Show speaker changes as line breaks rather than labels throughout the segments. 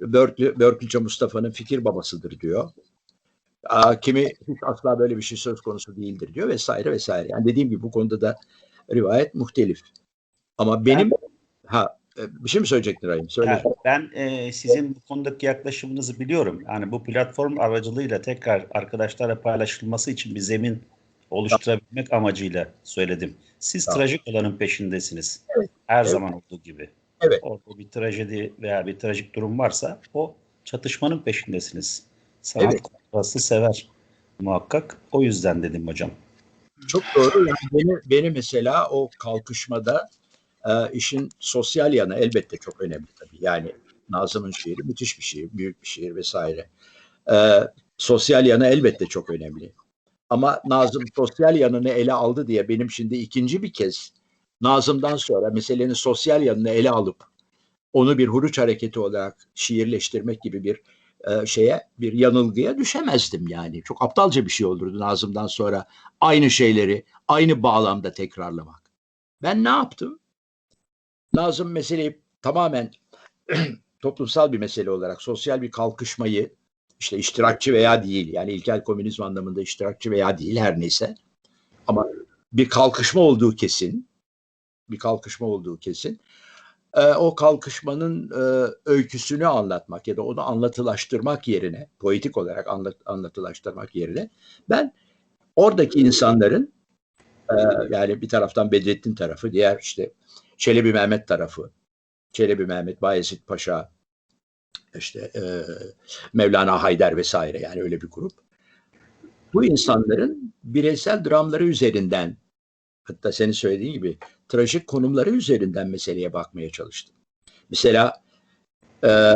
Berkeley, Berkeley'ce Mustafa'nın fikir babasıdır diyor. Kimi hiç asla böyle bir şey söz konusu değildir diyor vesaire vesaire. Yani dediğim gibi bu konuda da rivayet muhtelif. Ama benim ha e, bir şey mi söyleyecektin Rahim? Söyle.
Evet, ben e, sizin bu konudaki yaklaşımınızı biliyorum. Yani bu platform aracılığıyla tekrar arkadaşlarla paylaşılması için bir zemin oluşturabilmek amacıyla söyledim. Siz
Tamam.
trajik olanın peşindesiniz.
Evet.
Her
Evet.
zaman olduğu gibi.
Evet.
Orada bir trajedi veya bir trajik durum varsa o çatışmanın peşindesiniz. Sanat
Evet.
kontrastı sever muhakkak. O yüzden dedim hocam.
Çok doğru. Yani beni, beni mesela o kalkışmada e, işin sosyal yanı elbette çok önemli tabii. Yani Nazım'ın şiiri müthiş bir şiir, büyük bir şiir vesaire. E, sosyal yanı elbette çok önemli. Ama Nazım sosyal yanını ele aldı diye benim şimdi ikinci bir kez Nazım'dan sonra meselenin sosyal yanını ele alıp onu bir huruç hareketi olarak şiirleştirmek gibi bir e, şeye bir yanılgıya düşemezdim yani. Çok aptalca bir şey olurdu Nazım'dan sonra aynı şeyleri aynı bağlamda tekrarlamak. Ben ne yaptım? Nazım meseleyi tamamen toplumsal bir mesele olarak sosyal bir kalkışmayı işte iştirakçı veya değil yani ilkel komünizm anlamında iştirakçı veya değil her neyse ama bir kalkışma olduğu kesin bir kalkışma olduğu kesin Ee, o kalkışmanın e, öyküsünü anlatmak ya da onu anlatılaştırmak yerine poetik olarak anlat, anlatılaştırmak yerine ben oradaki insanların e, yani bir taraftan Bedrettin tarafı diğer işte Çelebi Mehmet tarafı Çelebi Mehmet Bayezid Paşa işte e, Mevlana Haydar vesaire yani öyle bir grup. Bu insanların bireysel dramları üzerinden hatta senin söylediğin gibi trajik konumları üzerinden meseleye bakmaya çalıştım. Mesela e,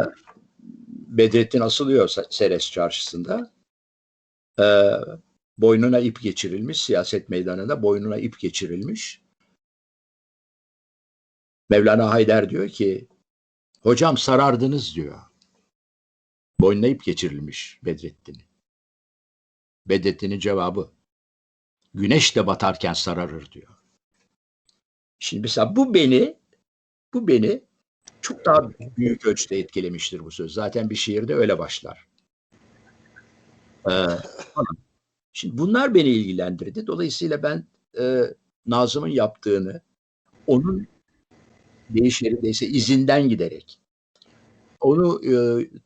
Bedrettin asılıyor Se- Seres çarşısında. E, boynuna ip geçirilmiş siyaset meydanında boynuna ip geçirilmiş. Mevlana Haydar diyor ki hocam sarardınız diyor. Boynuna ip geçirilmiş Bedrettin'i. Bedrettin'in cevabı güneş de batarken sararır diyor. Şimdi mesela bu beni bu beni çok daha büyük ölçüde etkilemiştir bu söz. Zaten bir şiirde öyle başlar. Ee. Şimdi bunlar beni ilgilendirdi. Dolayısıyla ben e, Nazım'ın yaptığını onun deyiş yerindeyse izinden giderek onu e,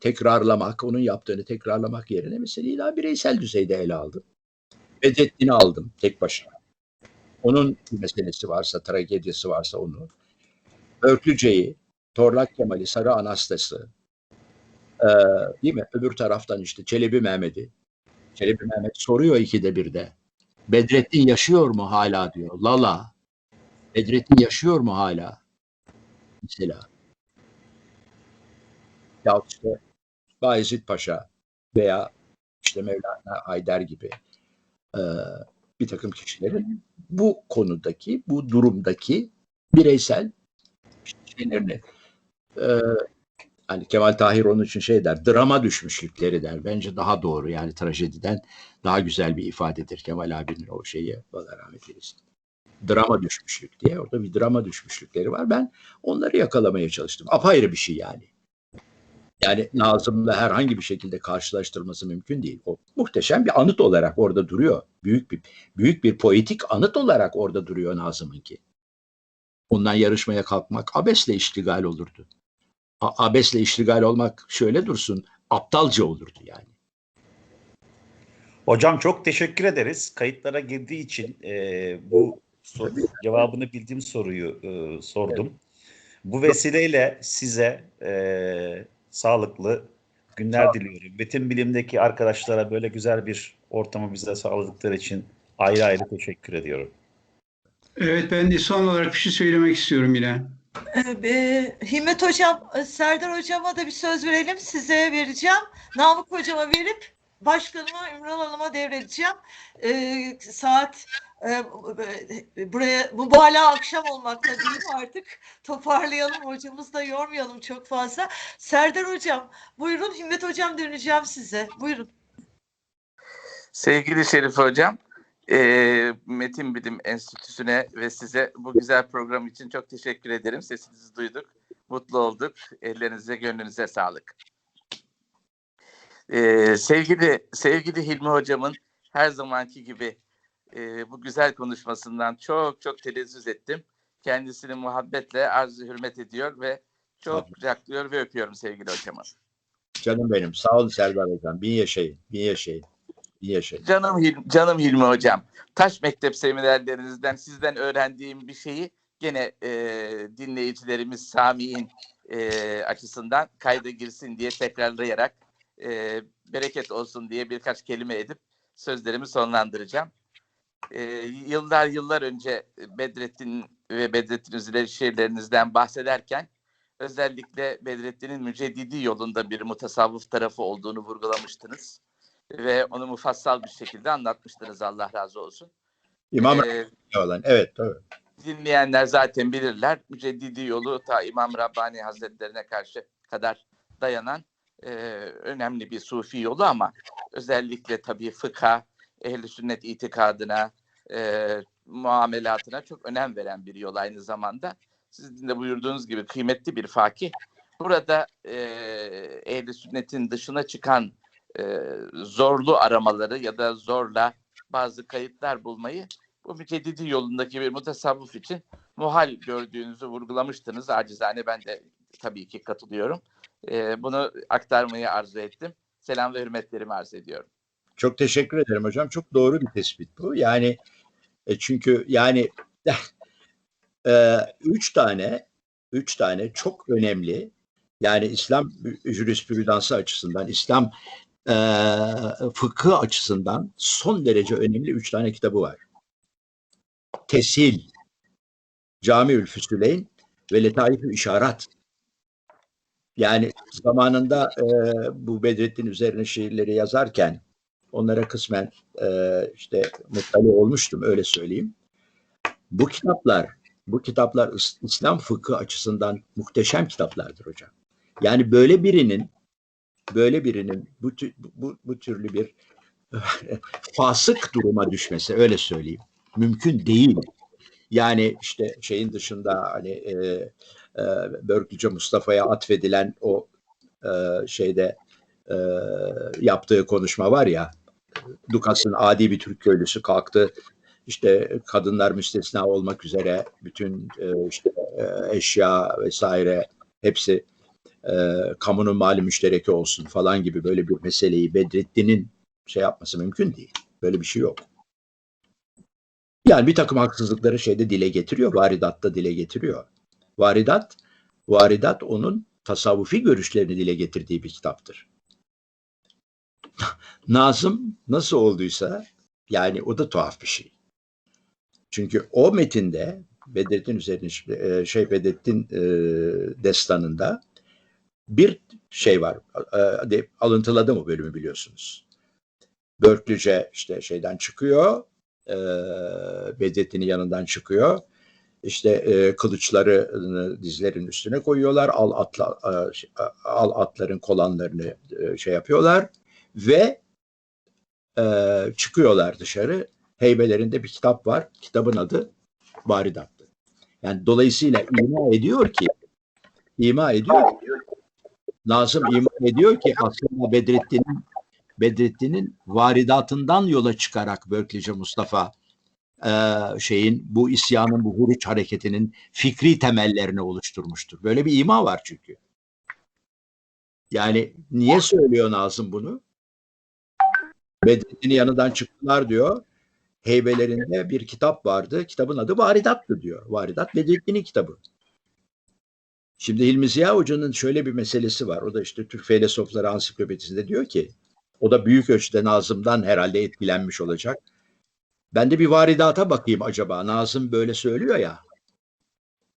tekrarlamak, onun yaptığını tekrarlamak yerine meseleyi daha bireysel düzeyde ele aldım. Bedrettin'i aldım tek başına. Onun meselesi varsa, tragedisi varsa onu. Örklüce'yi, Torlak Kemal'i, Sarı Anastas'ı, e, değil mi? Öbür taraftan işte Çelebi Mehmet'i. Çelebi Mehmet soruyor ikide birde. Bedrettin yaşıyor mu hala diyor. Lala. Bedrettin yaşıyor mu hala? Mesela. Ya işte Bayezid Paşa veya işte Mevlana Haydar gibi e, bir takım kişilerin bu konudaki, bu durumdaki bireysel şeylerini e, hani Kemal Tahir onun için şey der, drama düşmüşlükleri der. Bence daha doğru yani trajediden daha güzel bir ifadedir Kemal abinin o şeyi. Allah rahmet eylesin. Drama düşmüşlük diye. Orada bir drama düşmüşlükleri var. Ben onları yakalamaya çalıştım. Apayrı bir şey yani. Yani Nazım'la herhangi bir şekilde karşılaştırılması mümkün değil. O muhteşem bir anıt olarak orada duruyor. Büyük bir büyük bir poetik anıt olarak orada duruyor Nazım'ınki. Ondan yarışmaya kalkmak abesle iştigal olurdu. A- abesle iştigal olmak şöyle dursun, aptalca olurdu yani.
Hocam çok teşekkür ederiz. Kayıtlara girdiği için e, bu soru, cevabını bildiğim soruyu e, sordum. Bu vesileyle size e, sağlıklı günler
Sağ
diliyorum. Bütün bilimdeki arkadaşlara böyle güzel bir ortamı bize sağladıkları için ayrı ayrı teşekkür ediyorum.
Evet ben de son olarak bir şey söylemek istiyorum yine.
Ee, Himmet Hocam, e, Serdar Hocama da bir söz verelim. Size vereceğim. Namık Hocama verip başkanıma Ümran Hanım'a devredeceğim. Ee, saat e, e, buraya bu hala akşam olmakta değil artık? Toparlayalım hocamızı da yormayalım çok fazla. Serdar Hocam, buyurun Himmet Hocam döneceğim size. Buyurun.
Sevgili Şerif Hocam, eee, Metin Bilim Enstitüsü'ne ve size bu güzel program için çok teşekkür ederim. Sesinizi duyduk, mutlu olduk. Ellerinize, gönlünüze sağlık. Ee, sevgili sevgili Hilmi hocamın her zamanki gibi e, bu güzel konuşmasından çok çok terezzüz ettim. Kendisini muhabbetle arzu hürmet ediyor ve çok kucaklıyor ve öpüyorum sevgili hocamı.
Canım benim. Sağ olun Serdar Hocam. Bin yaşayın. Bin yaşayın. Bin yaşayın.
Canım Hilmi, canım Hilmi hocam. Taş mektep seminerlerinizden sizden öğrendiğim bir şeyi gene e, dinleyicilerimiz Sami'in e, açısından kayda girsin diye tekrarlayarak e, bereket olsun diye birkaç kelime edip sözlerimi sonlandıracağım. E, yıllar yıllar önce Bedrettin ve Bedrettin Üzüleri şiirlerinizden bahsederken özellikle Bedrettin'in müceddidi yolunda bir mutasavvıf tarafı olduğunu vurgulamıştınız ve onu mufassal bir şekilde anlatmıştınız Allah razı olsun.
İmam
Ee,
olan. Evet tabii.
dinleyenler zaten bilirler. Müceddidi yolu ta İmam Rabbani Hazretlerine karşı kadar dayanan e, önemli bir sufi yolu ama özellikle tabii fıkha, ehli sünnet itikadına, e, muamelatına çok önem veren bir yol aynı zamanda. Sizin de buyurduğunuz gibi kıymetli bir fakih. Burada e, ehli sünnetin dışına çıkan e, zorlu aramaları ya da zorla bazı kayıtlar bulmayı bu müceddidi yolundaki bir mutasavvıf için muhal gördüğünüzü vurgulamıştınız. Acizane ben de tabii ki katılıyorum. Ee, bunu aktarmayı arzu ettim. Selam ve hürmetlerimi arz ediyorum.
Çok teşekkür ederim hocam. Çok doğru bir tespit bu. Yani e, çünkü yani e, üç tane üç tane çok önemli yani İslam jürisprudansı açısından, İslam e, fıkıh açısından son derece önemli üç tane kitabı var. Tesil, Camiül Füsüleyn ve Letaif-ü İşarat. Yani zamanında e, bu Bedrettin üzerine şiirleri yazarken onlara kısmen e, işte muttali olmuştum öyle söyleyeyim. Bu kitaplar, bu kitaplar İs- İslam fıkıh açısından muhteşem kitaplardır hocam. Yani böyle birinin böyle birinin bu, bu, bu türlü bir fasık duruma düşmesi öyle söyleyeyim. Mümkün değil. Yani işte şeyin dışında hani e, e, Börklüce Mustafa'ya atfedilen o e, şeyde e, yaptığı konuşma var ya Dukas'ın adi bir Türk köylüsü kalktı işte kadınlar müstesna olmak üzere bütün e, işte e, eşya vesaire hepsi e, kamunun mali müştereki olsun falan gibi böyle bir meseleyi Bedrettin'in şey yapması mümkün değil. Böyle bir şey yok. Yani bir takım haksızlıkları şeyde dile getiriyor, varidatta dile getiriyor. Varidat, varidat onun tasavvufi görüşlerini dile getirdiği bir kitaptır. Nazım nasıl olduysa yani o da tuhaf bir şey. Çünkü o metinde Bedrettin üzerine e, şey Bedrettin e, destanında bir şey var. E, de- alıntıladı mı bölümü biliyorsunuz. Börklüce işte şeyden çıkıyor. E, Bedrettin'in yanından çıkıyor. İşte e, kılıçları dizlerin üstüne koyuyorlar. Al atla e, şey, al atların kolanlarını e, şey yapıyorlar ve e, çıkıyorlar dışarı. Heybelerinde bir kitap var. Kitabın adı Varidat'tı. Yani dolayısıyla ima ediyor ki ima ediyor ki Nazım ima ediyor ki aslında Bedrettin'in Bedrettin'in varidatından yola çıkarak Börklüce Mustafa e, şeyin bu isyanın bu huruç hareketinin fikri temellerini oluşturmuştur. Böyle bir ima var çünkü. Yani niye söylüyor Nazım bunu? Bedrettin'in yanından çıktılar diyor. Heybelerinde bir kitap vardı. Kitabın adı Varidat'tı diyor. Varidat Bedrettin'in kitabı. Şimdi Hilmi Ziya Hoca'nın şöyle bir meselesi var. O da işte Türk Filozofları Ansiklopedisinde diyor ki o da büyük ölçüde Nazım'dan herhalde etkilenmiş olacak. Ben de bir varidata bakayım acaba. Nazım böyle söylüyor ya.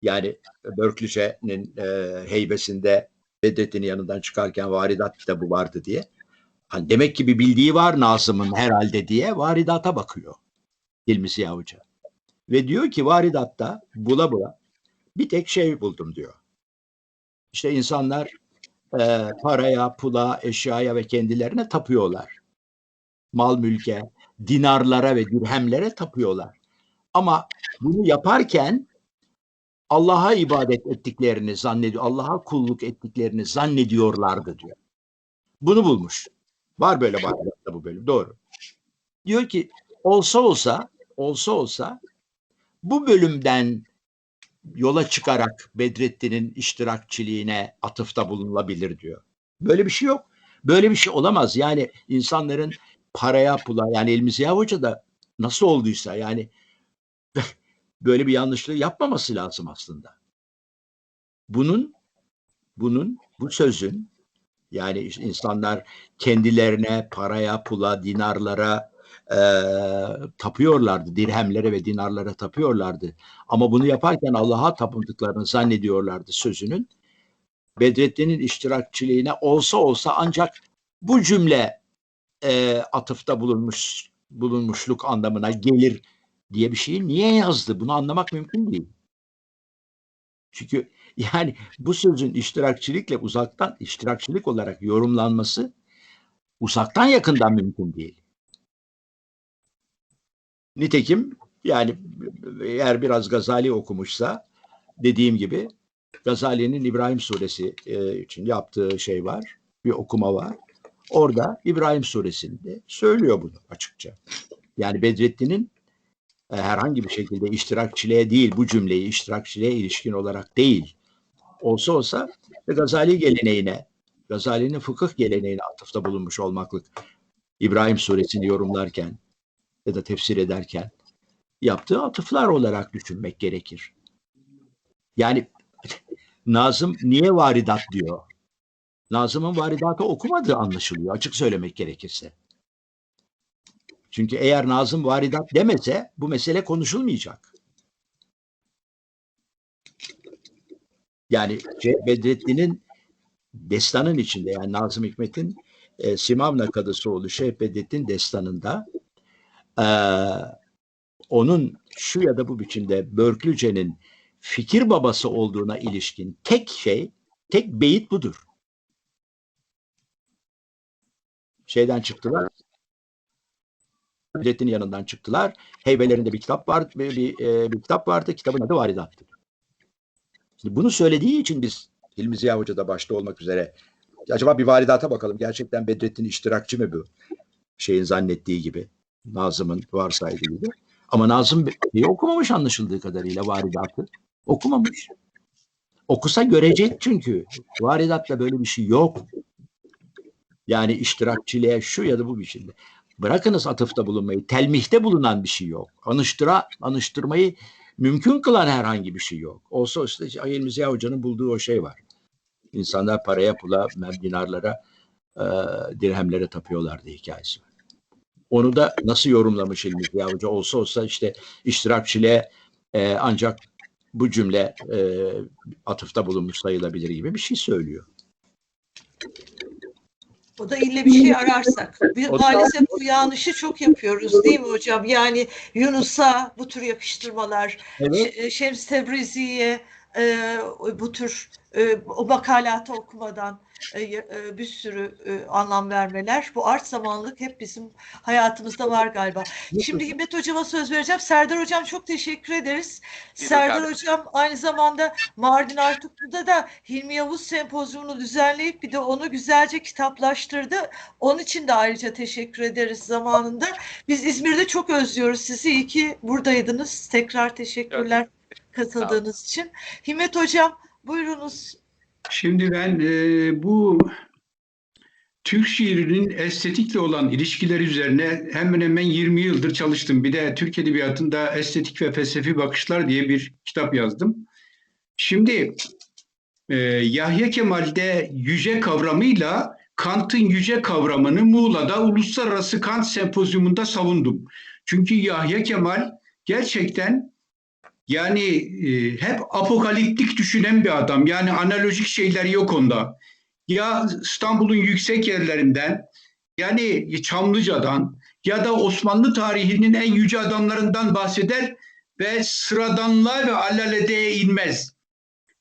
Yani Börklüce'nin e, heybesinde Bedrettin'in yanından çıkarken varidat kitabı vardı diye. Hani demek ki bir bildiği var Nazım'ın herhalde diye varidata bakıyor Hilmi Ziya Hoca. Ve diyor ki varidatta bula bula bir tek şey buldum diyor. İşte insanlar e, paraya, pula, eşyaya ve kendilerine tapıyorlar. Mal mülke, dinarlara ve dirhemlere tapıyorlar. Ama bunu yaparken Allah'a ibadet ettiklerini zannediyor, Allah'a kulluk ettiklerini zannediyorlardı diyor. Bunu bulmuş. Var böyle Bahridat'ta bu bölüm. Doğru. Diyor ki olsa olsa olsa olsa bu bölümden yola çıkarak Bedrettin'in iştirakçiliğine atıfta bulunulabilir diyor. Böyle bir şey yok. Böyle bir şey olamaz. Yani insanların paraya pula yani elimize Hoca da nasıl olduysa yani böyle bir yanlışlığı yapmaması lazım aslında. Bunun bunun bu sözün yani insanlar kendilerine paraya, pula, dinarlara e, tapıyorlardı. Dirhemlere ve dinarlara tapıyorlardı. Ama bunu yaparken Allah'a tapındıklarını zannediyorlardı sözünün. Bedrettin'in iştirakçiliğine olsa olsa ancak bu cümle e, atıfta bulunmuş bulunmuşluk anlamına gelir diye bir şeyi niye yazdı? Bunu anlamak mümkün değil. Çünkü yani bu sözün iştirakçilikle uzaktan iştirakçilik olarak yorumlanması uzaktan yakından mümkün değil. Nitekim yani eğer biraz Gazali okumuşsa dediğim gibi Gazali'nin İbrahim Suresi e, için yaptığı şey var. Bir okuma var. Orada İbrahim Suresi'nde söylüyor bunu açıkça. Yani Bedrettin'in e, herhangi bir şekilde iştirakçiliğe değil bu cümleyi iştirakçiliğe ilişkin olarak değil olsa olsa ve Gazali geleneğine Gazali'nin fıkıh geleneğine atıfta bulunmuş olmaklık İbrahim suresini yorumlarken ya da tefsir ederken yaptığı atıflar olarak düşünmek gerekir. Yani Nazım niye varidat diyor? Nazım'ın varidatı okumadığı anlaşılıyor açık söylemek gerekirse. Çünkü eğer Nazım varidat demese bu mesele konuşulmayacak. Yani şey, Bedrettin'in destanın içinde yani Nazım Hikmet'in e, Simavna Kadısoğlu Şeyh Bedrettin destanında e, onun şu ya da bu biçimde Börklüce'nin fikir babası olduğuna ilişkin tek şey, tek beyit budur. Şeyden çıktılar. Bedrettin'in yanından çıktılar. Heybelerinde bir kitap var, bir, bir, e, bir kitap vardı. Kitabın adı Varidat'tı. Şimdi bunu söylediği için biz Hilmi Ziya Hoca da başta olmak üzere acaba bir varidata bakalım. Gerçekten Bedrettin iştirakçı mı bu? Şeyin zannettiği gibi. Nazım'ın varsaydığı gibi. Ama Nazım bir okumamış anlaşıldığı kadarıyla varidatı. Okumamış. Okusa görecek çünkü. Varidatta böyle bir şey yok. Yani iştirakçiliğe şu ya da bu biçimde. Bırakınız atıfta bulunmayı. Telmihte bulunan bir şey yok. Anıştıra, anıştırmayı mümkün kılan herhangi bir şey yok. Olsa işte Ayel Ziya Hoca'nın bulduğu o şey var. İnsanlar paraya, pula, dinarlara, e, dirhemlere tapıyorlardı hikayesi var. Onu da nasıl yorumlamış İlmi Ziya Hoca? Olsa olsa işte iştirakçiliğe e, ancak bu cümle e, atıfta bulunmuş sayılabilir gibi bir şey söylüyor.
O da ille bir şey ararsak. Bir, maalesef bu yanlışı çok yapıyoruz değil mi hocam? Yani Yunus'a bu tür yakıştırmalar,
Evet.
Ş- Şems Tebrizi'ye e, bu tür e, o makalatı okumadan e, e, bir sürü e, anlam vermeler. Bu art zamanlık hep bizim hayatımızda var galiba. Şimdi Himmet Hocam'a söz vereceğim. Serdar Hocam çok teşekkür ederiz. Serdar. Hocam aynı zamanda Mardin Artuklu'da da Hilmi Yavuz Sempozyumunu düzenleyip bir de onu güzelce kitaplaştırdı. Onun için de ayrıca teşekkür ederiz zamanında. Biz İzmir'de çok özlüyoruz sizi. İyi ki buradaydınız. Tekrar teşekkürler katıldığınız için. Himmet Hocam buyurunuz.
Şimdi ben e, bu Türk şiirinin estetikle olan ilişkileri üzerine hemen hemen 20 yıldır çalıştım. Bir de Türk Edebiyatı'nda Estetik ve Felsefi Bakışlar diye bir kitap yazdım. Şimdi e, Yahya Kemal'de yüce kavramıyla Kant'ın yüce kavramını Muğla'da Uluslararası Kant Sempozyumunda savundum. Çünkü Yahya Kemal gerçekten yani e, hep apokaliptik düşünen bir adam. Yani analojik şeyler yok onda. Ya İstanbul'un yüksek yerlerinden yani Çamlıca'dan ya da Osmanlı tarihinin en yüce adamlarından bahseder ve sıradanlığa ve alelade inmez.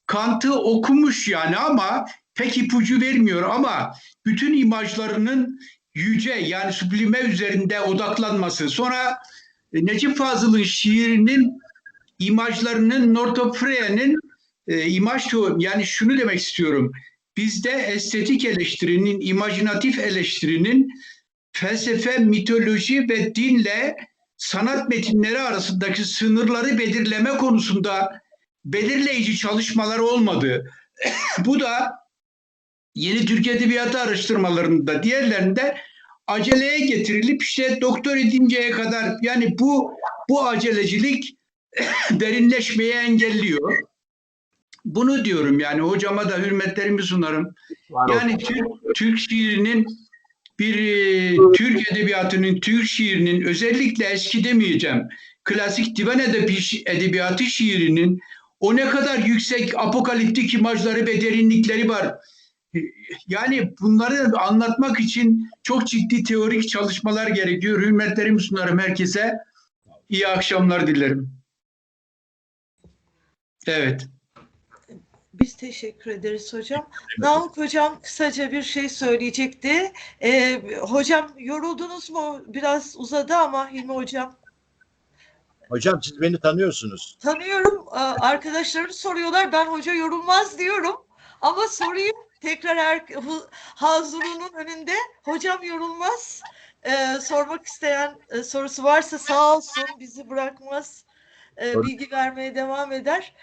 Kant'ı okumuş yani ama pek ipucu vermiyor ama bütün imajlarının yüce yani sublime üzerinde odaklanması. Sonra e, Necip Fazıl'ın şiirinin imajlarının Northropya'nın e, imaj yani şunu demek istiyorum. bizde estetik eleştirinin, imajinatif eleştirinin felsefe, mitoloji ve dinle sanat metinleri arasındaki sınırları belirleme konusunda belirleyici çalışmalar olmadı. Bu da yeni Türk Edebiyatı araştırmalarında diğerlerinde aceleye getirilip işte doktor edinceye kadar yani bu bu acelecilik derinleşmeyi engelliyor. Bunu diyorum yani hocama da hürmetlerimi sunarım. Yani Türk, Türk şiirinin bir e, Türk edebiyatının, Türk şiirinin özellikle eski demeyeceğim. Klasik divan edebi, edebiyatı şiirinin o ne kadar yüksek apokaliptik imajları ve derinlikleri var. Yani bunları anlatmak için çok ciddi teorik çalışmalar gerekiyor. Hürmetlerimi sunarım herkese. İyi akşamlar dilerim. Evet.
Biz teşekkür ederiz hocam. Namık hocam kısaca bir şey söyleyecekti. Ee, hocam yoruldunuz mu? Biraz uzadı ama Hilmi hocam.
Hocam siz beni tanıyorsunuz.
Tanıyorum. Arkadaşlarım soruyorlar. Ben hoca yorulmaz diyorum. Ama sorayım. Tekrar her, Hazurunun önünde. Hocam yorulmaz. Ee, sormak isteyen e, sorusu varsa sağ olsun bizi bırakmaz.
Tabii.
bilgi vermeye devam eder.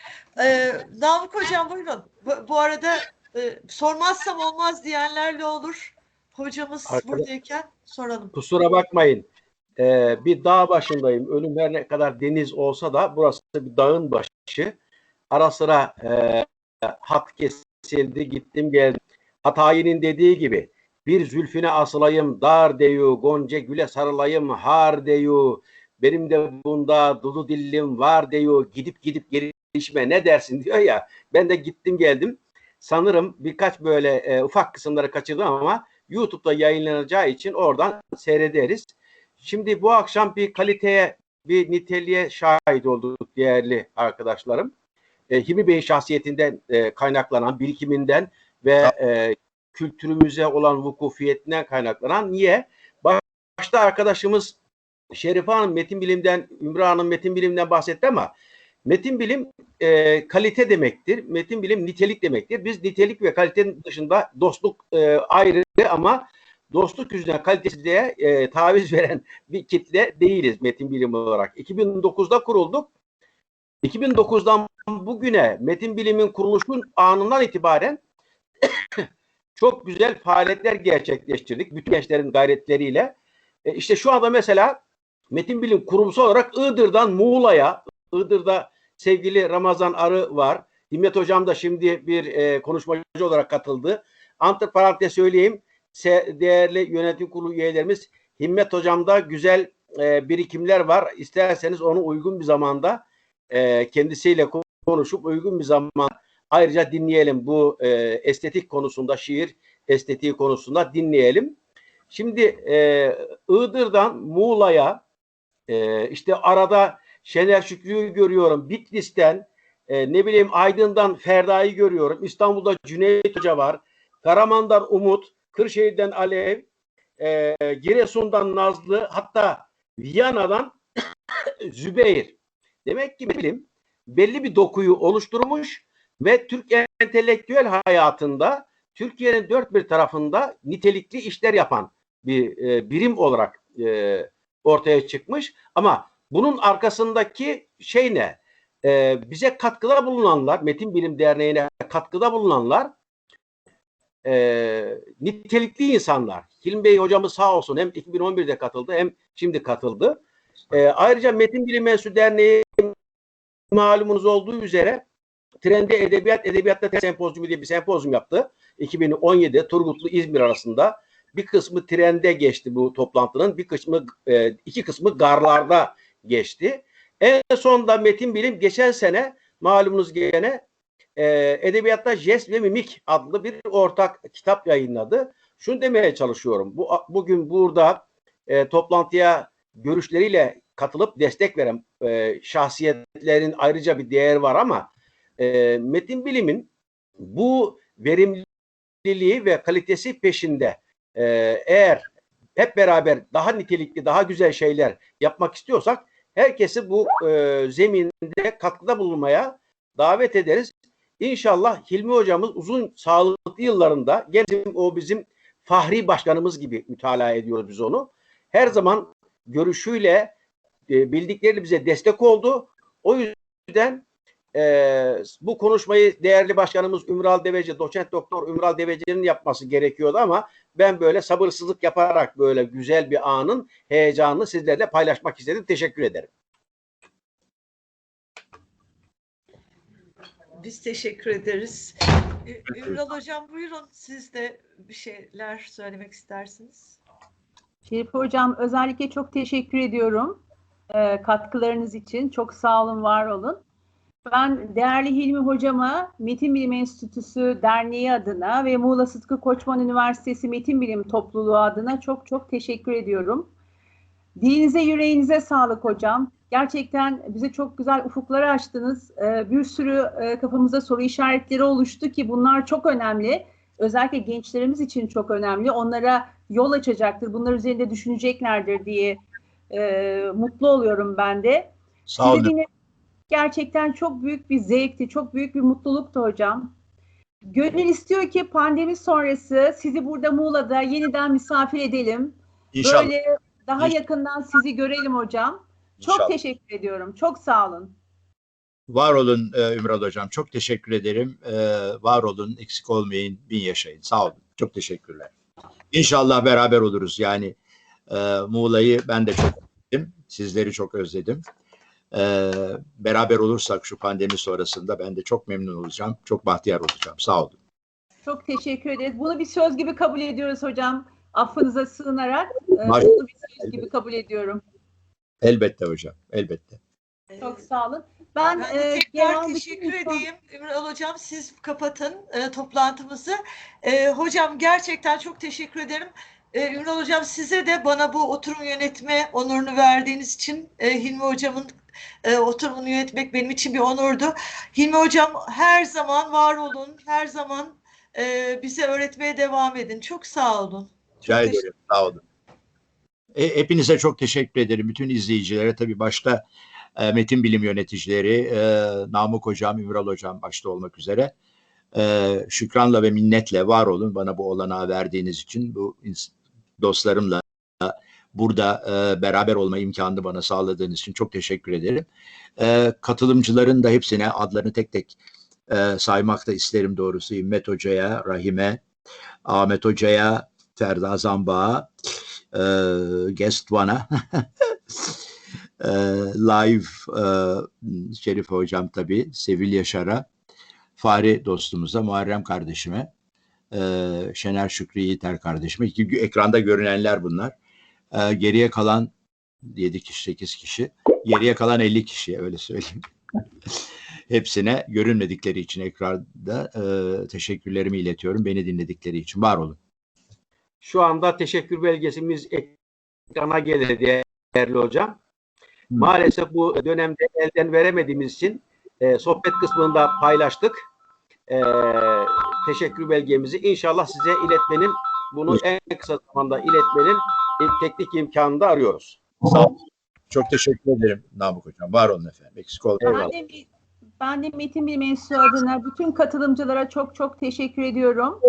Ee, Namık hocam buyurun. Bu, bu arada e, sormazsam olmaz diyenlerle olur. Hocamız
Arkada-
buradayken soralım.
Kusura bakmayın. Ee, bir dağ başındayım. Ölüm her ne kadar deniz olsa da burası bir dağın başı. Ara sıra e, hat kesildi, gittim geldim. Hatayi'nin dediği gibi bir zülfüne asılayım, dar deyu, gonca güle sarılayım, har deyu. Benim de bunda dudu dillim var deyu, gidip gidip gelişme ne dersin diyor ya. Ben de gittim geldim. Sanırım birkaç böyle e, ufak kısımları kaçırdım ama YouTube'da yayınlanacağı için oradan seyrederiz. Şimdi bu akşam bir kaliteye, bir niteliğe şahit olduk değerli arkadaşlarım. E, Hilmi Bey'in şahsiyetinden e, kaynaklanan, birikiminden ve e, kültürümüze olan vukufiyetinden kaynaklanan. Niye? Başta arkadaşımız Şerife Hanım metin bilimden, Ümran Hanım metin bilimden bahsetti ama metin bilim e, kalite demektir. Metin bilim nitelik demektir. Biz nitelik ve kalitenin dışında dostluk e, ayrı ama dostluk yüzünden kalitesizliğe e, taviz veren bir kitle değiliz metin bilimi olarak. 2009'da kurulduk. 2009'dan bugüne metin bilimin kuruluşun anından itibaren çok güzel faaliyetler gerçekleştirdik. Bütün gençlerin gayretleriyle. E, işte şu anda mesela metin bilim kurumsal olarak Iğdır'dan Muğla'ya, Iğdır'da sevgili Ramazan Arı var. Himmet Hocam da şimdi bir e, konuşmacı olarak katıldı. Antiparantez söyleyeyim. Se- değerli yönetim kurulu üyelerimiz Himmet Hocam'da güzel e, birikimler var. İsterseniz onu uygun bir zamanda e, kendisiyle konuşup uygun bir zaman ayrıca dinleyelim bu e, estetik konusunda şiir estetiği konusunda dinleyelim. Şimdi e, Iğdır'dan Muğla'ya e, işte arada Şener Şükrü'yü görüyorum. Bitlis'ten e, ne bileyim Aydın'dan Ferda'yı görüyorum. İstanbul'da Cüneyt Hoca var. Karaman'dan Umut, Kırşehir'den Alev, e, Giresun'dan Nazlı, hatta Viyana'dan Zübeyir. Demek ki bilim belli bir dokuyu oluşturmuş ve Türk entelektüel hayatında Türkiye'nin dört bir tarafında nitelikli işler yapan bir e, birim olarak e, ortaya çıkmış. Ama bunun arkasındaki şey ne? E, bize katkıda bulunanlar, Metin Bilim Derneği'ne katkıda bulunanlar e, nitelikli insanlar. Hilmi Bey hocamız sağ olsun hem 2011'de katıldı hem şimdi katıldı. E, ayrıca Metin Bilim Mensu Derneği malumunuz olduğu üzere Trende Edebiyat Edebiyatta Sempozyumu diye bir sempozyum yaptı. 2017'de Turgutlu İzmir arasında. Bir kısmı trende geçti bu toplantının. Bir kısmı e, iki kısmı garlarda geçti. En sonunda Metin Bilim geçen sene malumunuz gene e, Edebiyatta Jest ve Mimik adlı bir ortak kitap yayınladı. Şunu demeye çalışıyorum. Bu bugün burada e, toplantıya görüşleriyle katılıp destek veren e, şahsiyetlerin ayrıca bir değeri var ama e, metin bilimin bu verimliliği ve kalitesi peşinde e, eğer hep beraber daha nitelikli, daha güzel şeyler yapmak istiyorsak herkesi bu e, zeminde katkıda bulunmaya davet ederiz. İnşallah Hilmi hocamız uzun sağlıklı yıllarında bizim- o bizim fahri başkanımız gibi mütalaa ediyoruz biz onu. Her zaman görüşüyle e, bildikleri bize destek oldu. O yüzden e, bu konuşmayı değerli başkanımız Ümral Deveci, doçent doktor Ümral Deveci'nin yapması gerekiyordu ama ben böyle sabırsızlık yaparak böyle güzel bir anın heyecanını sizlerle paylaşmak istedim. Teşekkür ederim.
Biz teşekkür ederiz. Ümral Hocam buyurun siz de bir şeyler söylemek istersiniz.
Şerif Hocam özellikle çok teşekkür ediyorum e, katkılarınız için. Çok sağ olun, var olun. Ben değerli Hilmi Hocama Metin Bilim Enstitüsü Derneği adına ve Muğla Sıtkı Koçman Üniversitesi Metin Bilim Topluluğu adına çok çok teşekkür ediyorum. Dilinize yüreğinize sağlık hocam. Gerçekten bize çok güzel ufukları açtınız. E, bir sürü e, kafamızda soru işaretleri oluştu ki bunlar çok önemli. Özellikle gençlerimiz için çok önemli. Onlara yol açacaktır. Bunlar üzerinde düşüneceklerdir diye e, mutlu oluyorum ben de.
Sağ olun.
Gerçekten çok büyük bir zevkti, çok büyük bir mutluluktu hocam. Gönül istiyor ki pandemi sonrası sizi burada Muğla'da yeniden misafir edelim.
İnşallah.
Böyle daha
İnşallah.
yakından sizi görelim hocam. Çok
İnşallah.
teşekkür ediyorum. Çok sağ olun.
Var olun e, Ümral Hocam. Çok teşekkür ederim. E, var olun, eksik olmayın, bin yaşayın. Sağ olun. Çok teşekkürler. İnşallah beraber oluruz. Yani e, Muğla'yı ben de çok özledim. Sizleri çok özledim. E, beraber olursak şu pandemi sonrasında ben de çok memnun olacağım. Çok bahtiyar olacağım. Sağ olun.
Çok teşekkür ederiz. Bunu bir söz gibi kabul ediyoruz hocam. Affınıza sığınarak. e. Bunu bir söz gibi kabul ediyorum.
Elbette hocam. Elbette.
Çok sağ olun. Ben,
Ben de
e,
tekrar
genel bütün
teşekkür
insan-
edeyim. Ümral Hocam siz kapatın e, toplantımızı. E, hocam gerçekten çok teşekkür ederim. E, Ümral Hocam size de bana bu oturum yönetme onurunu verdiğiniz için e, Hilmi Hocam'ın e, oturumunu yönetmek benim için bir onurdu. Hilmi Hocam her zaman var olun, her zaman e, bize öğretmeye devam edin. Çok sağ olun.
Rica ederim. Sağ olun. E, hepinize çok teşekkür ederim. Bütün izleyicilere tabii başta e, metin bilim yöneticileri, e, Namık Hocam, Ümral Hocam başta olmak üzere e, şükranla ve minnetle var olun bana bu olanağı verdiğiniz için. Bu dostlarımla burada e, beraber olma imkanını bana sağladığınız için çok teşekkür ederim. E, katılımcıların da hepsine adlarını tek tek e, saymak da isterim doğrusu. İmmet Hoca'ya, Rahime, Ahmet Hoca'ya, Ferda Zambak'a, e, Guest One'a, e, Live e, Şerif Hocam tabii, Sevil Yaşar'a, Fahri dostumuza, Muharrem kardeşime, e, Şener Şükrü Yiğiter kardeşime. İki, ekranda görünenler bunlar. E, geriye kalan 7 kişi, 8 kişi. Geriye kalan 50 kişi öyle söyleyeyim. Hepsine görünmedikleri için ekranda e, teşekkürlerimi iletiyorum. Beni dinledikleri için. Var olun.
Şu anda teşekkür belgesimiz ekrana geldi değerli hocam. Maalesef bu dönemde elden veremediğimiz için e, sohbet kısmında paylaştık. E, teşekkür belgemizi inşallah size iletmenin bunu en kısa zamanda iletmenin teknik imkanını da arıyoruz.
Sağ olun. Çok teşekkür ederim Namık Hocam. Var olun efendim. Eksik olmayın.
Ben de, ben de Metin Bilim Enstitüsü adına bütün katılımcılara çok çok teşekkür ediyorum.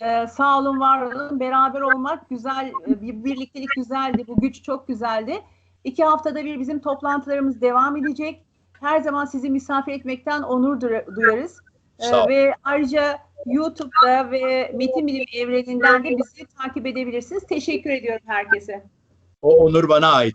Ee, sağ olun, var olun. Beraber olmak güzel, e, bir birliktelik güzeldi. Bu güç çok güzeldi. İki haftada bir bizim toplantılarımız devam edecek. Her zaman sizi misafir etmekten onur du- duyarız. Ee,
Sağ olun.
ve ayrıca YouTube'da ve Metin Bilim evreninden de bizi takip edebilirsiniz. Teşekkür ediyorum herkese.
O onur bana ait.